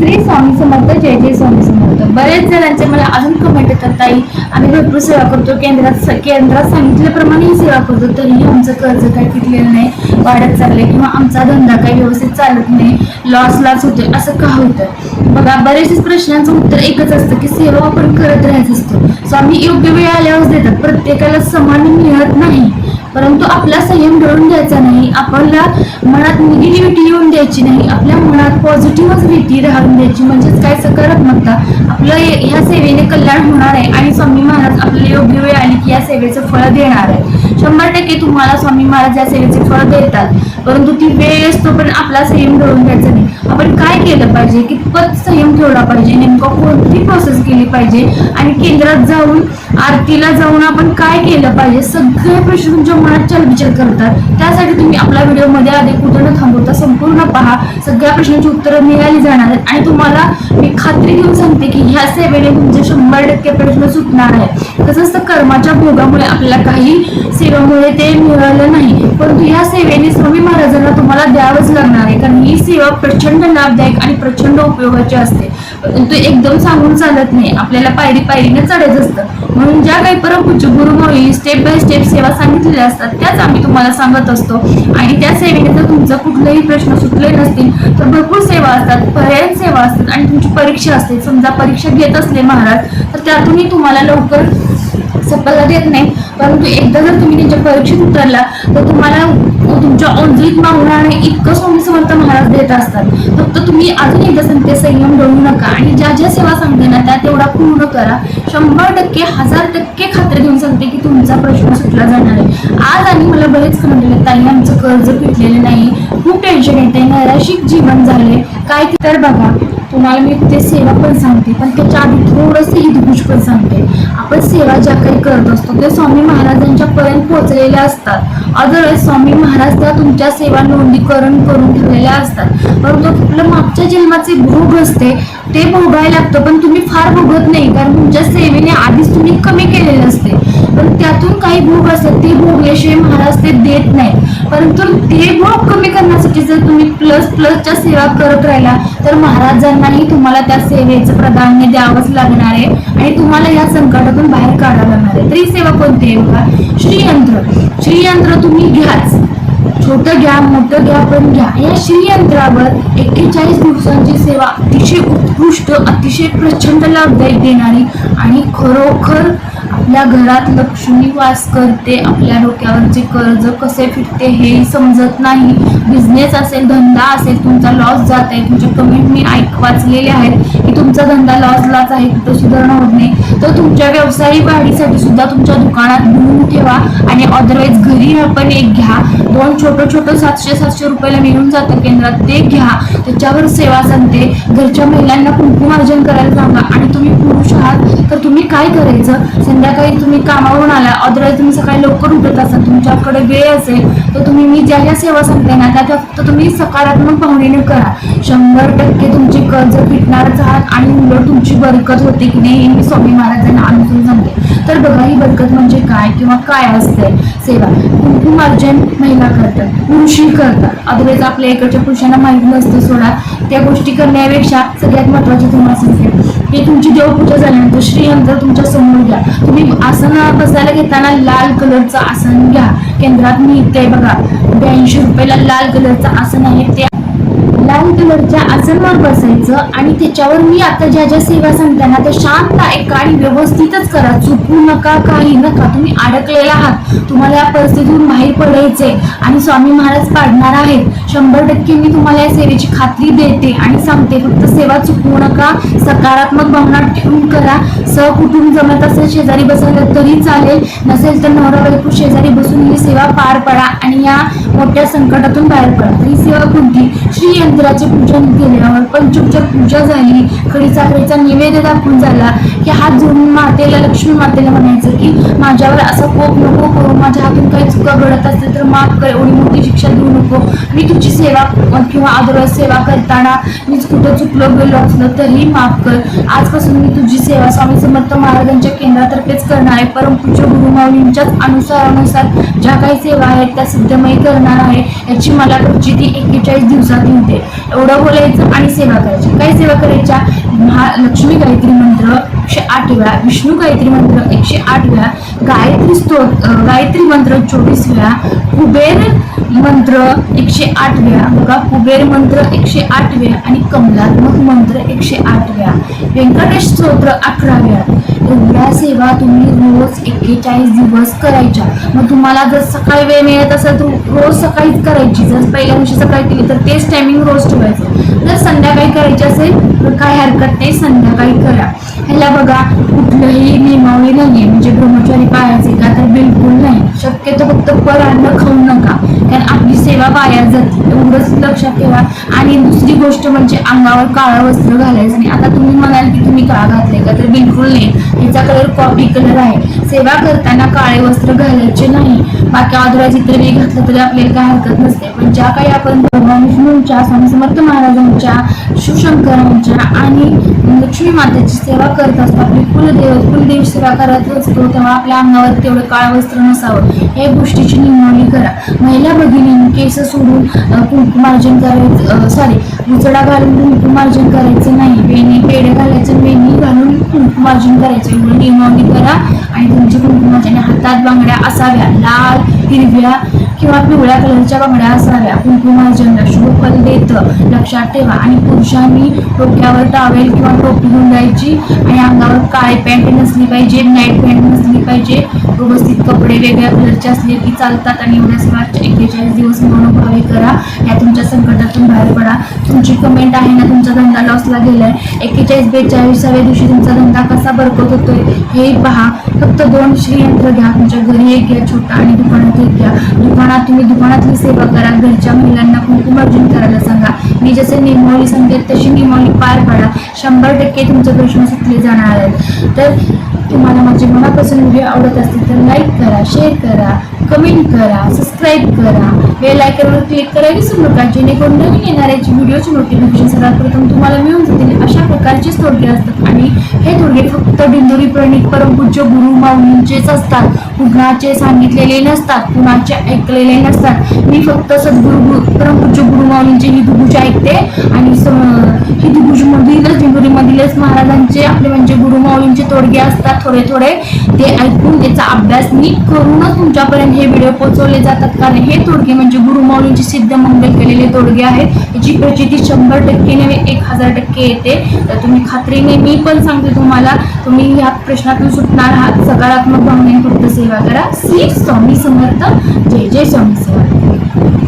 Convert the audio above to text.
श्री स्वामी समर्थ जय जय स्वामी समर्थ. बरेच जणांचे मला अजून कमेंट येतात ताई आम्ही भरपूर सेवा करतो केंद्रात केंद्रात सांगितल्याप्रमाणे ही सेवा करतो तरीही आमचं कर्ज काही फिटलेलं नाही वाढत चाललंय किंवा आमचा धंदा काही व्यवस्थित चालत नाही लॉस लॉस होतोय असं का होतं बघा बरेचसे प्रश्नांचं उत्तर एकच असतं की सेवा आपण करत राहायचं असतो. स्वामी योग्य वेळ आल्यावर देतात प्रत्येकाला समान मिळत नाही. परंतु आपला संयम डळून द्यायचा नाही आपल्याला मनात निगेटिव्हिटी येऊन द्यायची नाही आपल्या मनात पॉझिटिव्हच भीती राहून द्यायची. म्हणजेच काय सकारात्मकता? आपलं ह्या सेवेने कल्याण होणार आहे आणि स्वामी महाराज आपल्याला योग्य वेळ आली की या सेवेचं फळ देणार आहे. शंभर टक्के तुम्हाला स्वामी महाराज या सेवेचे फळ देतात. परंतु ती वेळ असतो पण आपला संयम डळून द्यायचा नाही. आपण काय केलं पाहिजे? कितपत संयम ठेवला पाहिजे? नेमकं कोणती प्रोसेस केली पाहिजे? आणि केंद्रात जाऊन आरतीला जाऊन आपण काय केलं पाहिजे? सगळे प्रश्न तुमच्या मनात चलबिचल करतात. त्यासाठी तुम्ही आपल्या व्हिडिओमध्ये आधी कुठं न थांबवता संपूर्ण पहा. सगळ्या प्रश्नांची उत्तरं मिळाली जाणार आहेत. आणि तुम्हाला मी खात्री घेऊन सांगते की ह्या सेवेने तुमचे शंभर टक्के प्रश्न सुटणार आहे तसंच असतं कर्माच्या भोगामुळे आपल्याला काही सेवेमुळे ते मिळालं नाही. परंतु ह्या सेवेने स्वामी महाराजांना तुम्हाला द्यावंच लागणार आहे. कारण ही सेवा प्रचंड लाभदायक आणि प्रचंड उपयोगाची असते. परंतु एकदम सांगून चालत नाही. आपल्याला पायरी पायरीने चढायचं असतं. म्हणून ज्या काही परमपूज्य गुरुमुळे स्टेप बाय स्टेप सेवा सांगितलेल्या असतात त्याच आम्ही तुम्हाला सांगत असतो. आणि त्या सेवेने जर तुमचा कुठलाही प्रश्न सुटले नसतील तर भरपूर सेवा असतात पर्यायी सेवा असतात आणि तुमची परीक्षा असते. समजा परीक्षा घेत असले महाराज तर त्यातूनही तुम्हाला लवकर सफलता देत नाही परंतु एकदा जर तुम्ही त्यांच्या परीक्षेत उतरला तर तुम्हाला तुमच्या ओंजळीत मागणारे इतकं स्वामी समर्थ महाराज देत असतात. फक्त तुम्ही अजून एकदा सांगते संयम डळू नका आणि ज्या ज्या सेवा सांगते ना त्या तेवढा पूर्ण करा. शंभर टक्के हजार टक्के खात्री देऊन सांगते की तुमचा प्रश्न सुटला जाणार आहे. आज आणि मला बरेच कमेंट आले म्हणजे ताई आमचं कर्ज फिटलेलं नाही. खूप टेन्शन येते नैराशिक जीवन झाले काय तर बघा. तुम्हाला मी ते सेवा पण सांगते पण त्याच्या आधी थोडंसं हितगुज पण सांगते. आपण सेवा ज्या काही करत असतो ते स्वामी महाराजांच्या पर्यंत पोहोचलेल्या असतात. अदरवाईज स्वामी महाराज त्या तुमच्या सेवा नोंदीकरण करून ठेवलेल्या असतात. परंतु आपलं मागच्या जन्माचे भोग असते ते भोगायला लागतं. पण तुम्ही फार भोगत नाही. कारण तुमच्या सेवेने आधीच तुम्ही कमी केलेलं असते. पण त्यातून काही भोग असतात. ते भोगल्याशिवाय महाराज ते देत नाही. परंतु ते भोग कमी करण्यासाठी जर तुम्ही प्लस प्लसच्या सेवा करत राहिला तर महाराजांनाही तुम्हाला त्या सेवेचं प्राधान्य द्यावंच लागणार आहे. आणि तुम्हाला या संकटातून बाहेर काढावं लागणार आहे. तरी सेवा कोणती आहे बघा? श्रीयंत्र. श्रीयंत्र तुम्ही घ्याच. छोटं घ्या मोठं घ्या पण घ्या. या श्रीयंत्रावर एक्केचाळीस दिवसांची सेवा अतिशय उत्कृष्ट अतिशय प्रचंड लाभदायक देणारी आणि खरोखर आपल्या घरात लक्ष्मी वास करते आपल्या डोक्यावरचे कर्ज कसे फिरते हेही समजत नाही. बिझनेस असेल धंदा असेल तुमचा लॉस जात आहे. तुमचे कमेंट मी ऐक वाचलेले आहेत की तुमचा धंदा लॉसलाच आहे कुठं सुधारणा होत नाही. तर तुमच्या व्यवसायिक वाढीसाठी सुद्धा तुमच्या दुकानात घेऊन ठेवा आणि अदरवाईज घरी आपण एक घ्या. दोन छोटं छोटं सातशे सातशे रुपयाला मिळून जातं केंद्रात ते घ्या. त्याच्यावर सेवा सांगते घरच्या महिलांना कुंकुमार्जन करायला सांगा. आणि तुम्ही पुरुष आहात तर तुम्ही काय करायचं? संध्याकाळी तुम्ही कामावरून आला अदरवाईज तुम्ही सकाळी लवकर उठत असाल तुमच्याकडे वेळ असेल तर तुम्ही मी ज्या ज्या सेवा सांगते ना त्या फक्त तुम्ही सकारात्मक पाहुणीने करा. शंभर टक्के तुमची कर्ज फिटणारच आहात आणि मुलं तुमची बरकत होते की नाही हे मी स्वामी महाराजांना अनुसरून सांगते. तर बघा ही बरकत म्हणजे काय किंवा काय असते? सेवा. कुंकुमार्जन महिला करतात पुरुषही करतात. अदरवाईज आपल्या इकडच्या पुरुषांना माहीत नसतं सोडा. त्या गोष्टी करण्यापेक्षा सगळ्यात महत्वाची तुम्हाला सांगते की तुमची देवपूजा झाल्यानंतर श्रीयंत्र तुमच्यासमोर घ्या. तुम्ही आसन बसायला घेताना लाल कलरचं आसन घ्या. केंद्रात मिळते बघा. ब्याऐंशी रुपयाला लाल कलरचं आसन आहे. ते ब्राऊन कलरच्या आसनवर बसायचं आणि त्याच्यावर मी आता ज्या ज्या सेवा सांगते ना त्या शांत ऐका आणि व्यवस्थितच करा. चुकू नका काही नका. तुम्ही अडकलेला आहात. तुम्हाला या परिस्थितीतून बाहेर पडायचे आणि स्वामी महाराज पाडणार आहेत. शंभर टक्के मी तुम्हाला या सेवेची खात्री देते आणि सांगते. फक्त सेवा चुकवू नका. सकारात्मक भावना ठेवून करा. सहकुटुंब जमत असेल शेजारी बसायला तरी चालेल. नसेल तर नवरा बायको शेजारी बसून ही सेवा पार पडा आणि या मोठ्या संकटातून बाहेर पडा. ही सेवा कोणती? श्री यंत्राचे पूजन केल्यावर पंचोपचार पूजा झाली खडी साखरेचा निवेद्य दाखवून झाला. की हात जोडून मातेला लक्ष्मी मातेला म्हणायचं की माझ्यावर असा कोप नको करू माझ्या हातून काही चुका घडत असेल तर माफ कर एवढी मोठी शिक्षा देऊ नको. मी तुझी सेवा किंवा आदर सेवा करताना मीच कुठं चुकलो गेलो असलं तरी माफ कर. आजपासून मी तुझी सेवा स्वामी समर्थ महाराजांच्या केंद्रातर्फेच करणार आहे परमपूज्य गुरुमाऊलींच्याच अनुसारानुसार ज्या काही सेवा आहेत त्या सिद्धमयी करणार आहे याची मला प्रचिती एक्केचाळीस दिवसात येऊ एवढं बोलायचं आणि सेवा करायची. काय सेवा करायच्या? महालक्ष्मी गायत्री मंत्र एकशे आठ वेळा विष्णू गायत्री मंत्र एकशे आठ वेळा गायत्री स्तोत्र गायत्री मंत्र चोवीस वेळा कुबेर मंत्र एकशे आठ वेळा बघा कुबेर मंत्र एकशे आठ वेळा आणि कमलात्मक मंत्र एकशे आठ वेळा व्यंकटेश स्तोत्र अठरा वेळा एवढ्या सेवा तुम्ही रोज एक्केचाळीस दिवस करायच्या. मग तुम्हाला जर सकाळी वेळ मिळत असेल तर रोज सकाळीच करायची. जर पहिल्या दिवशी सकाळी केली तर तेच टायमिंग रोज ठेवायचं. जर संध्याकाळी करायची असेल तर काय हरकत नाही संध्याकाळी करा. ह्याला बघा कुठलंही नियमावली नाही म्हणजे ब्रह्मचारी पाळायचे का तर बिलकुल नाही. शक्यतो फक्त फळ अन्न खाऊ नका. कारण आपली सेवा वाया जाते. एवढंच लक्षात ठेवा. आणि दुसरी गोष्ट म्हणजे अंगावर काळं वस्त्र घालायचं नाही. आता तुम्ही म्हणाल की तुम्ही काळा घातले का तर बिलकुल नाही. हिचा कलर कॉपी कलर आहे. सेवा करताना काळे वस्त्र घालायचे नाही. बाकी आदुराजी तरी घातलं तरी आपल्याला काय हरकत नसते. पण ज्या काही आपण भगवान विष्णूंच्या स्वामी समर्थ महाराजांच्या शिवशंकरांच्या आणि लक्ष्मी मातेची सेवा करत असतो आपली कुलदेव कुलदेव सेवा करत असतो तेव्हा आपल्या अंगावर तेवढं काळ वस्त्र नसावं. या गोष्टीची नियमावली करा. महिला भगिनींनी केस सोडून कुंकुमार्जन करायचं सॉरी उचडा घालून कुंकुमार्जन करायचं नाही. वेणी पेढे घालायचं वेणी घालून कुंकुमार्जन करायचं. एवढं नियमावली करा आणि तुमच्या कुंकुमार्जन हातात बांगड्या असाव्या. लाल हिरव्या किंवा पिवळ्या कलरच्या बांगड्या असाव्या. कुंकुमार्जनला शुभ फल देतं लक्षात ठेवा. आणि पुरुषांनी डोक्यावर टावेल किंवा टोपी गुंडायची आणि अंगावर काळी पॅन्ट नसली पाहिजे नाईट पॅन्ट नसली पाहिजे. व्यवस्थित कपडे वेगळ्या कलरचे असले की चालतात आणि एवढ्या सगळ्या एक्केचाळीस दिवस मनोभावे करा. या तुमच्या संकट तुमची कमेंट आहे ना तुमचा धंदा लॉसला गेलाय. एक्केचाळीस बेचाळीसाव्या दिवशी तुमचा धंदा कसा बरकत होतोय हे पहा. फक्त दोन श्रीयंत्र घ्या. तुमच्या घरी एक घ्या छोटा आणि दुकानात एक घ्या. दुकानात तुम्ही दुकानातली सेवा करा. घरच्या महिलांना कुंकुमार्जन करायला सांगा. मी जसे नियमावली सांगते तशी नियमावली पार पाडा. शंभर टक्के तुमचे प्रश्न सुटले जाणार आहेत. तर तुम्हाला माझे मनापासून व्हिडिओ आवडत असतील तर लाईक करा शेअर करा कमेंट करा सबस्क्राईब करा. बेल आयकॉनवर क्लिक करायला विसरू नका जेणेकरून नवीन येणाऱ्याची व्हिडिओची नोटिफिकेशन सर्वात प्रथम तुम्हाला मिळून जातील. अशा प्रकारचेच तोडगे असतात आणि हे तोडगे फक्त दिंडोरी प्रणित परमपूज्य गुरु माऊलींचेच असतात. कुणाचे सांगितलेले नसतात कुणाचे ऐकलेले नसतात. मी फक्त सद्गुरु परमपूज्य गुरु माऊलींचे ही ऐकते आणि स- ही दुबुज मधीलच महाराजांचे आपले म्हणजे गुरुमाऊलींचे तोडगे असतात थोडे थोडे ते ऐकून त्याचा अभ्यास नीट करूनच तुमच्यापर्यंत हे व्हिडिओ पोहोचवले जातात. कारण हे तोडगे म्हणजे गुरुमाऊलींचे सिद्ध मंगल केलेले तोडगे आहेत. याची प्रचिती शंभर टक्के नव्हे एक हजार टक्के येते. तर तुम्ही खात्रीने मी पण सांगते तुम्हाला तुम्ही ह्या प्रश्नातून सुटणार आहात. सकारात्मक भावनेने फक्त सेवा करा. श्री स्वामी समर्थ. जय जय स्वामी समर्थ.